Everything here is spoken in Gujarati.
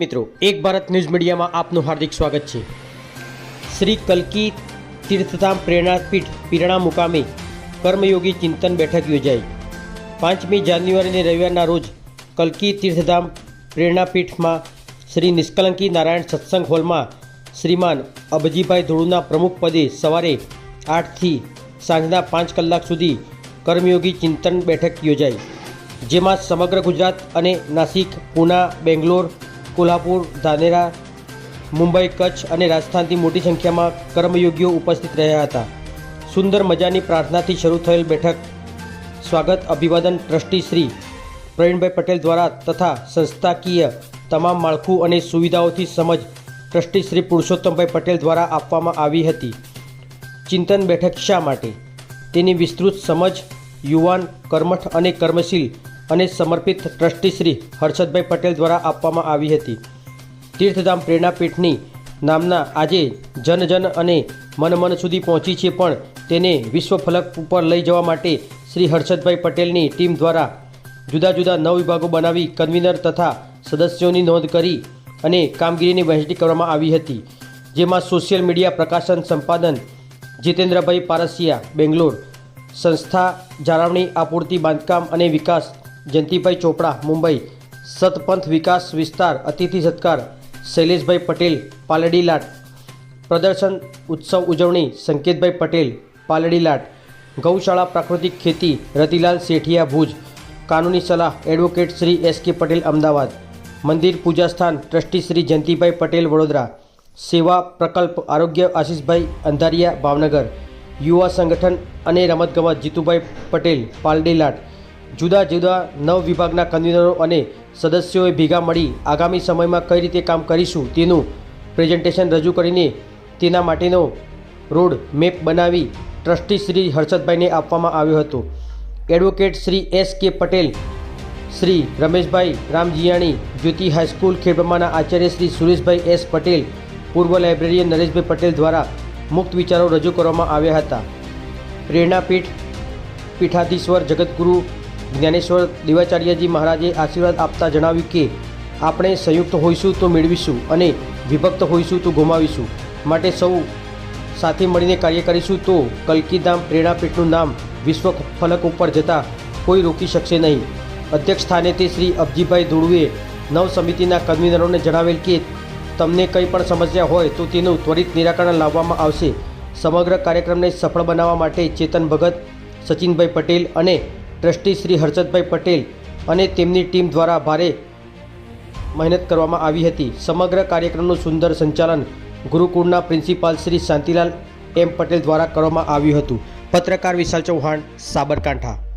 મિત્રો, એક ભારત ન્યૂઝ મીડિયામાં આપનું હાર્દિક સ્વાગત છે. શ્રી કલ્કી તીર્થધામ પ્રેરણાપીઠ પીરણા મુકામે કર્મયોગી ચિંતન બેઠક યોજાઈ. પાંચમી જાન્યુઆરીને રવિવારના રોજ કલ્કી તીર્થધામ પ્રેરણાપીઠમાં શ્રી નિષ્કલંકી નારાયણ સત્સંગ હોલમાં શ્રીમાન અભજીભાઈ ધોળુના પ્રમુખ પદે સવારે આઠથી સાંજના પાંચ કલાક સુધી કર્મયોગી ચિંતન બેઠક યોજાઈ. જેમાં સમગ્ર ગુજરાત અને નાસિક, પૂના, બેંગ્લોર કોલ્હાપુર, ધાનેરા, મુંબઈ, કચ્છ અને રાજસ્થાનથી મોટી સંખ્યામાં કર્મયોગીઓ ઉપસ્થિત રહ્યા હતા. સુંદર મજાની પ્રાર્થનાથી શરૂ થયેલ બેઠક. સ્વાગત અભિવાદન ટ્રસ્ટી શ્રી પ્રવીણભાઈ પટેલ દ્વારા તથા સંસ્થાકીય તમામ માળખું અને સુવિધાઓથી સમજ ટ્રસ્ટી શ્રી પુરુષોત્તમભાઈ પટેલ દ્વારા આપવામાં આવી હતી. ચિંતન બેઠક શા માટે? તેની વિસ્તૃત સમજ યુવાન, કર્મઠ અને કર્મશીલ અને સમર્પિત ટ્રસ્ટી શ્રી હર્ષદભાઈ પટેલ દ્વારા આપવામાં આવી હતી. તીર્થધામ પ્રેરણાપીઠની નામના આજે જન જન અને મન મન સુધી પહોંચી છે પણ તેને વિશ્વ ફલક ઉપર લઈ જવા માટે શ્રી હર્ષદભાઈ પટેલની ટીમ દ્વારા જુદા જુદા નવ વિભાગો બનાવી કન્વીનર તથા સદસ્યોની નોંધ કરી અને કામગીરીની વહેંચણી કરવામાં આવી હતી. જેમાં સોશિયલ મીડિયા પ્રકાશન સંપાદન જીતેન્દ્રભાઈ પારસિયા, બેંગ્લોર સંસ્થા જાળવણી આપૂર્તિ બાંધકામ અને વિકાસ જયંતિભાઈ ચોપડા, મુંબઈ. સતપંથ વિકાસ વિસ્તાર, અતિથિ સત્કાર. શૈલેષભાઈ પટેલ, પાલડી લાટ. પ્રદર્શન, ઉત્સવ ઉજવણી, સંકેતભાઈ પટેલ, પાલડી લાટ. ગૌશાળા પ્રાકૃતિક ખેતી, રતિલાલ સેઠિયા ભુજ. કાનૂની સલાહ, advocate Shri S K Patel, Ahmedabad. મંદિર પૂજાસ્થાન ટ્રસ્ટી શ્રી જયંતિભાઈ પટેલ, વડોદરા. સેવા પ્રકલ્પ, આરોગ્ય આશીષભાઈ અંધારિયા, ભાવનગર. યુવા સંગઠન અને રમતગમત, જીતુભાઈ પટેલ પાલડીલાટ જુદા જુદા નવ વિભાગના કન્વીનરો અને સદસ્યોએ ભેગા મળી આગામી સમયમાં કઈ રીતે કામ કરીશું તેનું પ્રેઝન્ટેશન રજૂ કરીને તેના માટેનો રોડ મેપ બનાવી ટ્રસ્ટી શ્રી હર્ષદભાઈને આપવામાં આવ્યો હતો. Advocate Shri S K Patel, Shri Rameshbhai Ramjiyani, Jyoti high school ખેડબ્રહ્માના આચાર્ય શ્રી સુરેશભાઈ એસ પટેલ, પૂર્વ લાઇબ્રેરિયન નરેશભાઈ પટેલ દ્વારા મુક્ત વિચારો રજૂ કરવામાં આવ્યા હતા. પ્રેરણાપીઠ પીઠાધીશ્વર જગતગુરુ જ્ઞાનેશ્વર દેવાચાર્યજી મહારાજે આશીર્વાદ આપતા જણાવ્યું કે, આપણે સંયુક્ત હોઈશું તો મેળવીશું અને વિભક્ત હોઈશું તો ગુમાવીશું. માટે સૌ સાથે મળીને કાર્ય કરીશું તો કલ્કીધામ પ્રેરણાપીઠનું નામ વિશ્વ ફલક ઉપર જતાં કોઈ રોકી શકશે નહીં. અધ્યક્ષ સ્થાને તે શ્રી અબજીભાઈ ધોળુએ નવ સમિતિના કન્વીનરોને જણાવેલ કે, તમને કંઈ પણ સમસ્યા હોય તો તેનું ત્વરિત નિરાકરણ લાવવામાં આવશે. સમગ્ર કાર્યક્રમને સફળ બનાવવા માટે ચેતન ભગત, સચિનભાઈ પટેલ અને ટ્રસ્ટી શ્રી હર્ષદભાઈ પટેલ અને તેમની ટીમ દ્વારા ભારે મહેનત કરવામાં આવી હતી. સમગ્ર કાર્યક્રમનું સુંદર સંચાલન ગુરુકુળના પ્રિન્સિપાલ શ્રી શાંતિલાલ એમ પટેલ દ્વારા કરવામાં આવ્યું હતું. પત્રકાર વિશાલ ચૌહાણ, સાબરકાંઠા.